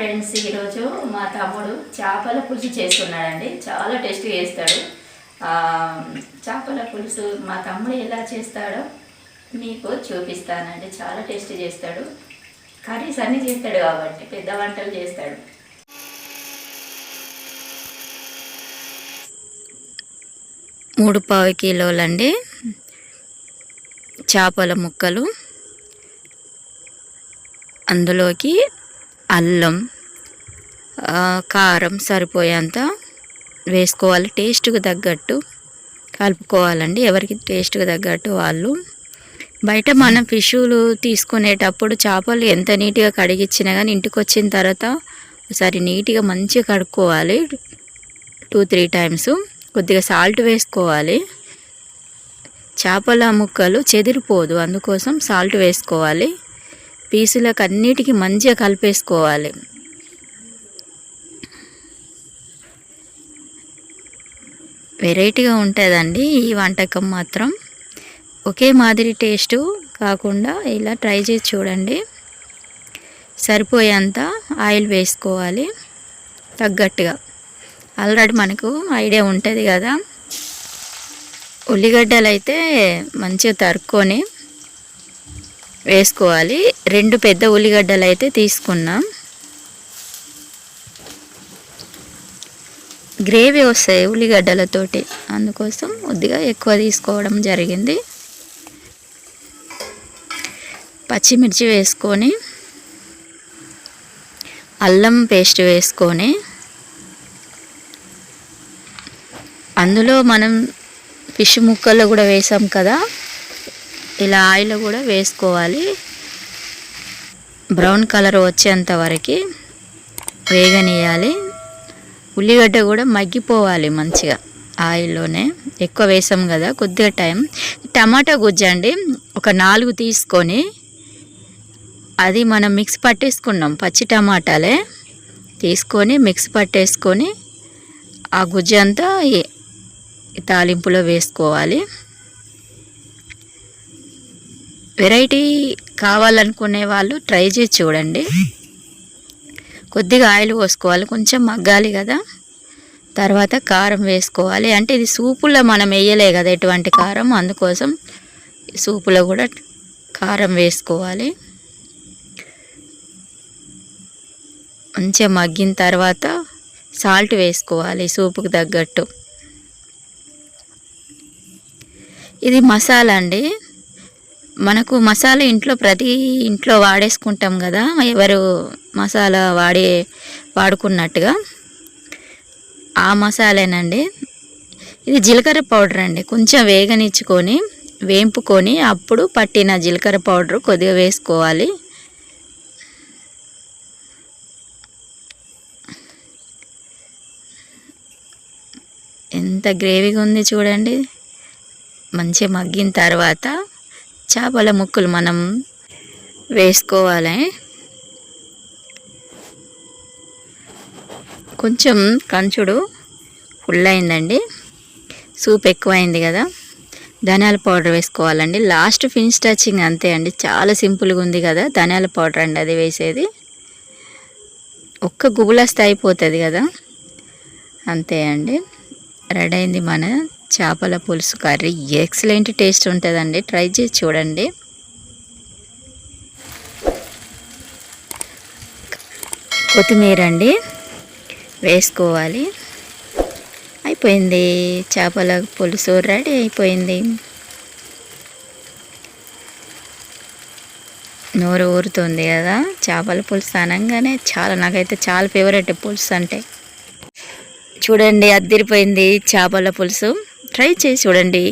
Friends ఈరోజు మా తమ్ముడు చేపల పులుసు చేస్తున్నాడండి. చాలా టేస్ట్ చేస్తాడు. చేపల పులుసు మా తమ్ముడు ఎలా చేస్తాడో మీకు చూపిస్తానండి. చాలా టేస్ట్ చేస్తాడు. కర్రీస్ అన్నీ చేస్తాడు కాబట్టి పెద్ద వంటలు చేస్తాడు. మూడు పావు కిలోలండి చేపల ముక్కలు. అందులోకి అల్లం కారం సరిపోయేంత వేసుకోవాలి. టేస్ట్కి తగ్గట్టు కలుపుకోవాలండి. ఎవరికి టేస్ట్కి తగ్గట్టు వాళ్ళు. బయట మనం ఫిషులు తీసుకునేటప్పుడు చేపలు ఎంత నీట్గా కడిగిచ్చినా కానీ ఇంటికి వచ్చిన తర్వాత ఒకసారి నీట్గా మంచిగా కడుక్కోవాలి. టూ త్రీ టైమ్స్ కొద్దిగా సాల్ట్ వేసుకోవాలి. చేపల ముక్కలు చెదిరిపోదు. అందుకోసం సాల్ట్ వేసుకోవాలి. పీసులకు అన్నిటికీ మంచిగా కలిపేసుకోవాలి. వెరైటీగా ఉంటుందండి ఈ వంటకం మాత్రం. ఒకే మాదిరి టేస్టు కాకుండా ఇలా ట్రై చేసి చూడండి. సరిపోయేంత ఆయిల్ వేసుకోవాలి తగ్గట్టుగా. ఆల్రెడీ మనకు ఐడియా ఉంటుంది కదా. ఉల్లిగడ్డలు అయితే మంచిగా తరుక్కొని వేసుకోవాలి. రెండు పెద్ద ఉల్లిగడ్డలు అయితే తీసుకున్నాం. గ్రేవీ వస్తాయి ఉల్లిగడ్డలతోటి. అందుకోసం కొద్దిగా ఎక్కువ తీసుకోవడం జరిగింది. పచ్చిమిర్చి వేసుకొని అల్లం పేస్ట్ వేసుకొని అందులో మనం ఫిష్ ముక్కల్లో కూడా వేసాం కదా. ఇలా ఆయిల్ కూడా వేసుకోవాలి. బ్రౌన్ కలర్ వచ్చేంత వరకు వేగనీయాలి ఉల్లిగడ్డ కూడా మగ్గిపోవాలి మంచిగా ఆయిల్లోనే. ఎక్కువ వేసాం కదా కొద్దిగా టైం. టమాటా గుజ్జండి ఒక నాలుగు తీసుకొని అది మనం మిక్స్ పట్టేసుకున్నాం పచ్చి టమాటాలే. తీసుకొని మిక్స్ పట్టేసుకొని ఆ గుజ్జు అంతా తాలింపులో వేసుకోవాలి. వెరైటీ కావాలనుకునే వాళ్ళు ట్రై చేసి చూడండి. కొద్దిగా ఆయిల్ పోసుకోవాలి కొంచెం మగ్గాలి కదా. తర్వాత కారం వేసుకోవాలి. అంటే ఇది సూపులో మనం వేయలే కదా ఎటువంటి కారం అందుకోసం సూపులో కూడా కారం వేసుకోవాలి. మంచిగా మగ్గిన తర్వాత సాల్ట్ వేసుకోవాలి సూపుకు తగ్గట్టు. ఇది మసాలా అండి. మనకు మసాలా ఇంట్లో ప్రతి ఇంట్లో వాడేసుకుంటాం కదా ఎవరు మసాలా వాడే వాడుకున్నట్టుగా. ఆ మసాలేనండి. ఇది జీలకర్ర పౌడర్ అండి. కొంచెం వేగనిచ్చుకొని వేంపుకొని అప్పుడు పట్టిన జీలకర్ర పౌడర్ కొద్దిగా వేసుకోవాలి. ఎంత గ్రేవీగా ఉంది చూడండి. మంచిగా మగ్గిన తర్వాత చేపల ముక్కలు మనం వేసుకోవాలి. కొంచెం కంచుడు ఫుల్ అయిందండి. సూప్ ఎక్కువైంది కదా. ధనియాల పౌడర్ వేసుకోవాలండి. లాస్ట్ ఫినిష్ టచింగ్ అంతే అండి. చాలా సింపుల్గా ఉంది కదా ధనియాల పౌడర్ అండి అది వేసేది. ఒక్క గుబులస్తే అయిపోతుంది కదా. అంతే అండి. రెడీ అయింది మన చేపల పులుసు కర్రీ. ఎక్సలెంట్ టేస్ట్ ఉంటుందండి. ట్రై చేసి చూడండి. కొత్తిమీర అండి వేసుకోవాలి. అయిపోయింది. చేపల పులుసు రెడీ అయిపోయింది. నోరు ఊరుతుంది కదా. చేపల పులుసు అనగానే చాలా నాకైతే చాలా ఫేవరెట్ పులుసు అంటే. చూడండి అద్దరిపోయింది చేపల పులుసు. ట్రై చేసి చూడండి.